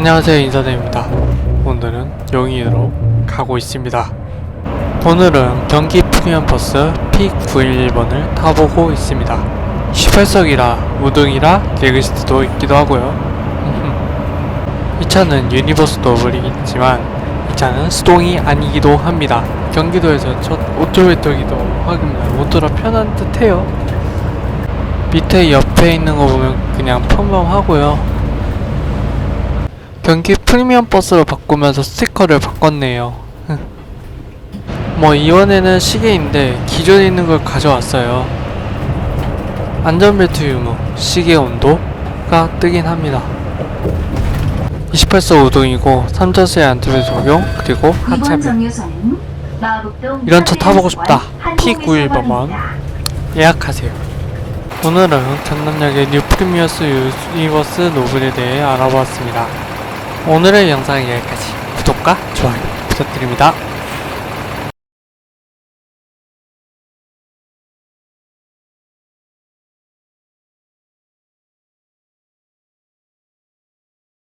안녕하세요 인사드립니다. 오늘은 용인으로 가고 있습니다. 오늘은 경기 프리미엄 버스 P911번을 타보고 있습니다. 18석이라 우등이라 레그시트도 있기도 하고요. 이 차는 유니버스 더블이지만 이 차는 수동이 아니기도 합니다. 경기도에서 첫 오토레터기도 하입니다 모터가 편한 듯해요. 밑에 옆에 있는 거 보면 그냥 평범하고요 경기 프리미엄 버스로 바꾸면서 스티커를 바꿨네요. 뭐 이번에는 시계인데 기존에 있는 걸 가져왔어요. 안전벨트 유무, 시계 온도가 뜨긴 합니다. 28서 우등이고 3자세 안전벨 적용 그리고 하차벨 이런 차 타보고 싶다. 한국에서 P91 번만. 번입니다. 예약하세요. 오늘은 전남역의 뉴 프리미어스 유니버스 노블에 대해 알아보았습니다. 오늘의 영상은 여기까지. 구독과 좋아요 부탁드립니다.